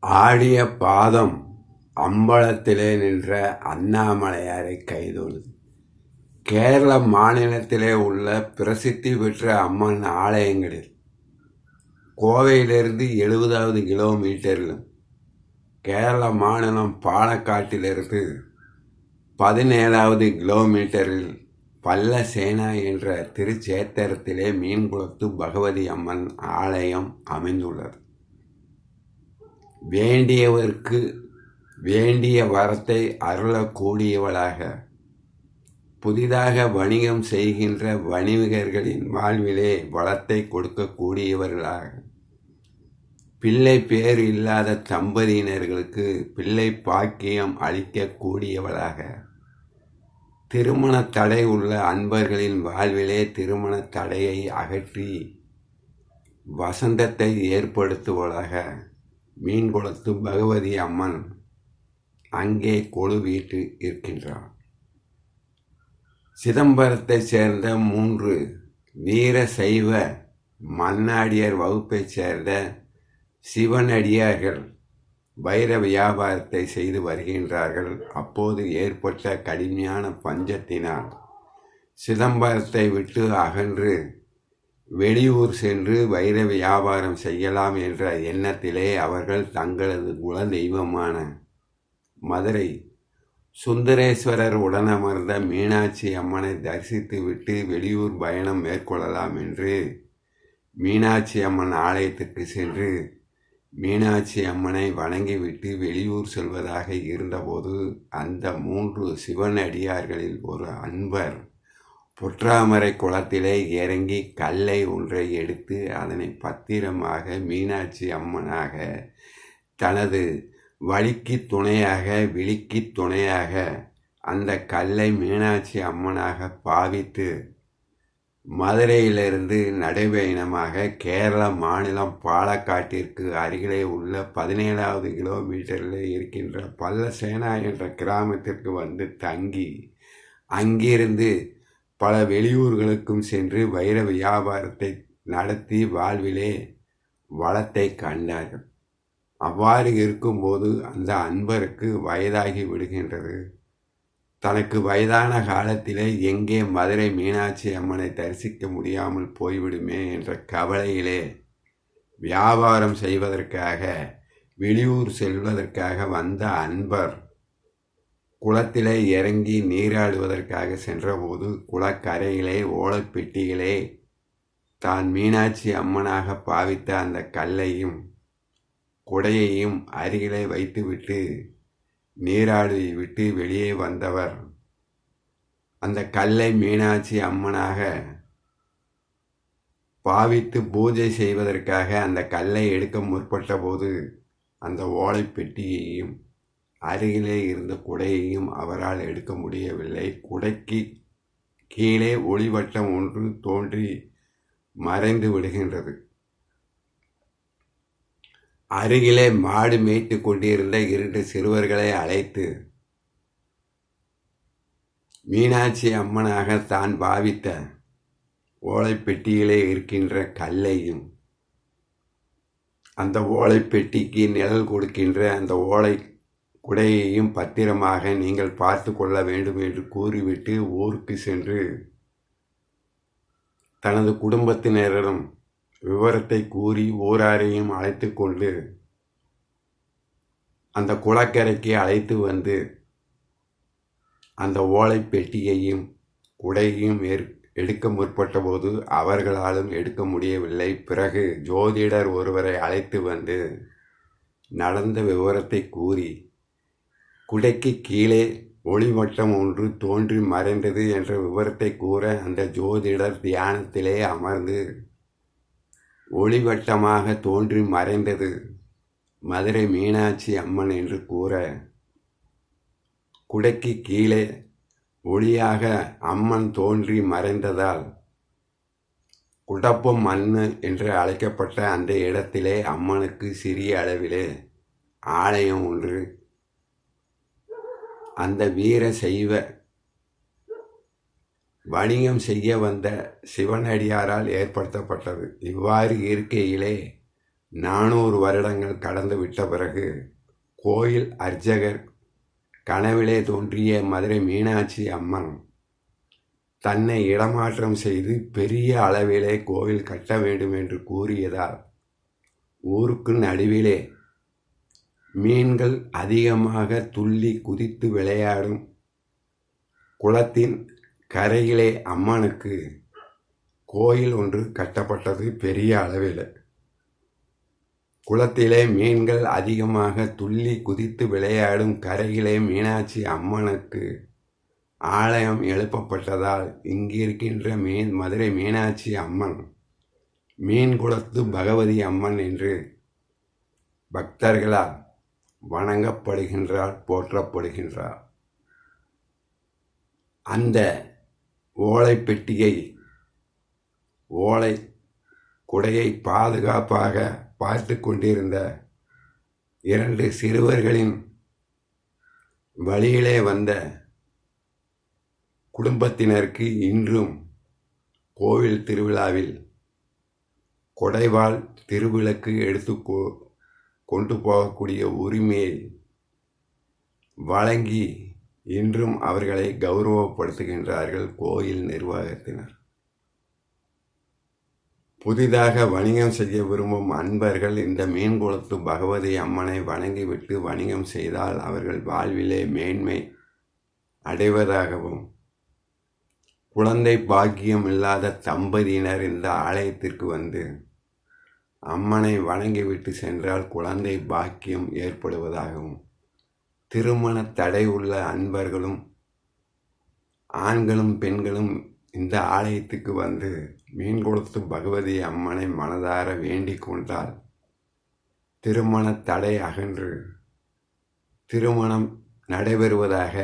ஆடிய பாதம் அம்பலத்திலே நின்ற அண்ணாமலையாரை கைதொழுது. கேரள மாநிலத்திலே உள்ள பிரசித்தி பெற்ற அம்மன் ஆலயங்களில் கோவையிலிருந்து எழுபதாவது கிலோமீட்டரிலும் கேரள மாநிலம் பாலக்காட்டிலிருந்து பதினேழாவது கிலோமீட்டரில் பல்லசேனா என்ற திருச்சேத்திரத்திலே மீன்குளத்து பகவதி அம்மன் ஆலயம் அமைந்துள்ளது. வேண்டியவர்க்கு வேண்டிய வரத்தை அருளக்கூடியவளாக புதிதாக வணிகம் செய்கின்ற வணிகர்களின் வாழ்விலே வளத்தை கொடுக்கக்கூடியவர்களாக பிள்ளை பேர் இல்லாத தம்பதியினர்களுக்கு பிள்ளை பாக்கியம் அளிக்கக்கூடியவளாக திருமண தடை உள்ள அன்பர்களின் வாழ்விலே திருமண தடையை அகற்றி வசந்தத்தை ஏற்படுத்துவதாக மீன்குளத்து பகவதி அம்மன் அங்கே கொழுவீட்டு இருக்கின்றார் சிதம்பரத்தைச் சேர்ந்த மூன்று வீர சைவ மன்னாடியர் வகுப்பைச் சேர்ந்த சிவனடியார்கள் வைர வியாபாரத்தை செய்து வருகின்றார்கள். அப்போது ஏற்பட்ட கடுமையான பஞ்சத்தினால் சிதம்பரத்தை விட்டு அகன்று வெளியூர் சென்று வைர வியாபாரம் செய்யலாம் என்ற எண்ணத்திலே அவர்கள் தங்களது குலதெய்வமான மதுரை சுந்தரேஸ்வரர் உடனமர்ந்த மீனாட்சி அம்மனை தரிசித்துவிட்டு வெளியூர் பயணம் மேற்கொள்ளலாம் என்று மீனாட்சி அம்மன் ஆலயத்துக்கு சென்று மீனாட்சி அம்மனை வணங்கிவிட்டு வெளியூர் செல்வதாக இருந்தபோது அந்த மூன்று சிவன் அடியார்களில் ஒரு அன்பர் பொற்றாமரை குளத்திலே இறங்கி கல்லை ஒன்றை எடுத்து அதனை பத்திரமாக மீனாட்சி அம்மனாக தனது வழிக்கு துணையாக விழிக்கு துணையாக அந்த கல்லை மீனாட்சி அம்மனாக பாவித்து மதுரையிலிருந்து நடைபயணமாக கேரள மாநிலம் பாலக்காட்டிற்கு அருகிலே உள்ள பதினேழாவது கிலோமீட்டரில் இருக்கின்ற பல்லசேனா என்ற கிராமத்திற்கு வந்து தங்கி அங்கிருந்து பல வெளியூர்களுக்கும் சென்று வைர வியாபாரத்தை நடத்தி வாழ்விலே வளத்தை கண்டார்கள். அவ்வாறு இருக்கும்போது அந்த அன்பருக்கு வயதாகி விடுகின்றது. தனக்கு வயதான காலத்திலே எங்கே மதுரை மீனாட்சி அம்மனை தரிசிக்க முடியாமல் போய்விடுமே என்ற கவலையிலே வியாபாரம் செய்வதற்காக வெளியூர் செல்வதற்காக வந்த அன்பர் குளத்திலே இறங்கி நீராடுவதற்காக சென்றபோது குளக்கரையிலே ஓலப்பெட்டிகளே தான் மீனாட்சி அம்மனாக பாவித்த அந்த கல்லையும் குடையையும் அருகிலே வைத்துவிட்டு நீராடி விட்டு வெளியே வந்தவர். அந்த கல்லை மீனாட்சி அம்மனாக பாவித்து பூஜை செய்வதற்காக அந்த கல்லை எடுக்க முற்பட்ட போது அந்த ஓலைப்பெட்டியையும் அருகிலே இருந்த குடையையும் அவரால் எடுக்க முடியவில்லை. குடைக்கு கீழே ஒளிவட்டம் ஒன்று தோன்றி மறைந்து விடுகின்றது. அருகிலே மாடு மேய்த்து கொண்டிருந்த இரண்டு சிறுவர்களை அழைத்து மீனாட்சி அம்மனாக தான் பாவித்த ஓலைப்பெட்டியிலே இருக்கின்ற கல்லையும் அந்த ஓலைப்பெட்டிக்கு நிழல் கொடுக்கின்ற அந்த ஓலை குடையையும் பத்திரமாக நீங்கள் பார்த்து கொள்ள வேண்டும் என்று கூறிவிட்டு ஊருக்கு சென்று தனது குடும்பத்தினரிடம் விவரத்தை கூறி ஊராரையும் அழைத்து கொண்டு அந்த குளக்கரைக்கு அழைத்து வந்து அந்த ஓலை பெட்டியையும் குடையையும் எடுக்க முற்பட்ட போது அவர்களாலும் எடுக்க முடியவில்லை. பிறகு ஜோதிடர் ஒருவரை அழைத்து வந்து நடந்த விவரத்தை கூறி குடைக்கு கீழே ஒளிவட்டம் ஒன்று தோன்றி மறைந்தது என்ற விவரத்தை கூற அந்த ஜோதிடர் தியானத்திலே அமர்ந்து ஒளிவட்டமாக தோன்றி மறைந்தது மதுரை மீனாட்சி அம்மன் என்று கூற குடைக்கு கீழே ஒளியாக அம்மன் தோன்றி மறைந்ததால் குடப்பம் மண் என்று அழைக்கப்பட்ட அந்த இடத்திலே அம்மனுக்கு சிறிய அளவிலே ஆலயம் ஒன்று அந்த வீர செய்வ வணிகம் செய்ய வந்த சிவனடியாரால் ஏற்படுத்தப்பட்டது. இவ்வாறு இருக்கையிலே நானூறு வருடங்கள் கடந்து விட்ட பிறகு கோயில் அர்ச்சகர் கனவிலே தோன்றிய மதுரை மீனாட்சி அம்மன் தன்னை இடமாற்றம் செய்து பெரிய அளவிலே கோயில் கட்ட வேண்டும் என்று கூறியதால் ஊருக்கு நடுவிலே மீன்கள் அதிகமாக துள்ளி குதித்து விளையாடும் குளத்தின் கரையிலே அம்மனுக்கு கோயில் ஒன்று கட்டப்பட்டது பெரிய அளவில். குளத்திலே மீன்கள் அதிகமாக துள்ளி குதித்து விளையாடும் கரையிலே மீனாட்சி அம்மனுக்கு ஆலயம் எழுப்பப்பட்டதால் இங்கிருக்கின்ற மீன் மதுரை மீனாட்சி அம்மன் மீன் குளத்து பகவதி அம்மன் என்று பக்தர்களால் வணங்கப்படுகின்றார் போற்றப்படுகின்றார். அந்த ஓலை பெட்டியை ஓலை குடையை பாதுகாப்பாக பார்த்து கொண்டிருந்த இரண்டு சிறுவர்களின் வழியிலே வந்த குடும்பத்தினருக்கு இன்றும் கோவில் திருவிழாவில் கொடைவாள் திருவிளக்கு எடுத்து கொண்டு போகக்கூடிய உரிமையை வழங்கி இன்றும் அவர்களை கௌரவப்படுத்துகின்றார்கள் கோயில் நிர்வாகத்தினர். புதிதாக வணிகம் செய்ய விரும்பும் அன்பர்கள் இந்த மீன்குளத்து பகவதி அம்மனை வணங்கிவிட்டு வணிகம் செய்தால் அவர்கள் வாழ்விலே மேன்மை அடைவதாகவும் குழந்தை பாக்கியம் இல்லாத தம்பதியினர் இந்த ஆலயத்திற்கு வந்து அம்மனை வணங்கிவிட்டு சென்றால் குழந்தை பாக்கியம் ஏற்படுவதாகவும் திருமண தடை உள்ள அன்பர்களும் ஆண்களும் பெண்களும் இந்த ஆலயத்துக்கு வந்து மீன் கொடுத்து பகவதி அம்மனை மனதார வேண்டிக் கொண்டால் திருமண தடை அகன்று திருமணம் நடைபெறுவதாக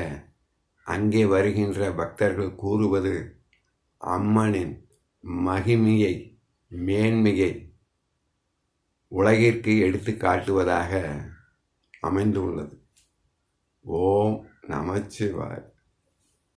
அங்கே வருகின்ற பக்தர்கள் கூறுவது அம்மனின் மகிமையை மேன்மையை உலகிற்கு எடுத்து காட்டுவதாக அமைந்துள்ளது. ஓம் நமச்சிவாய்.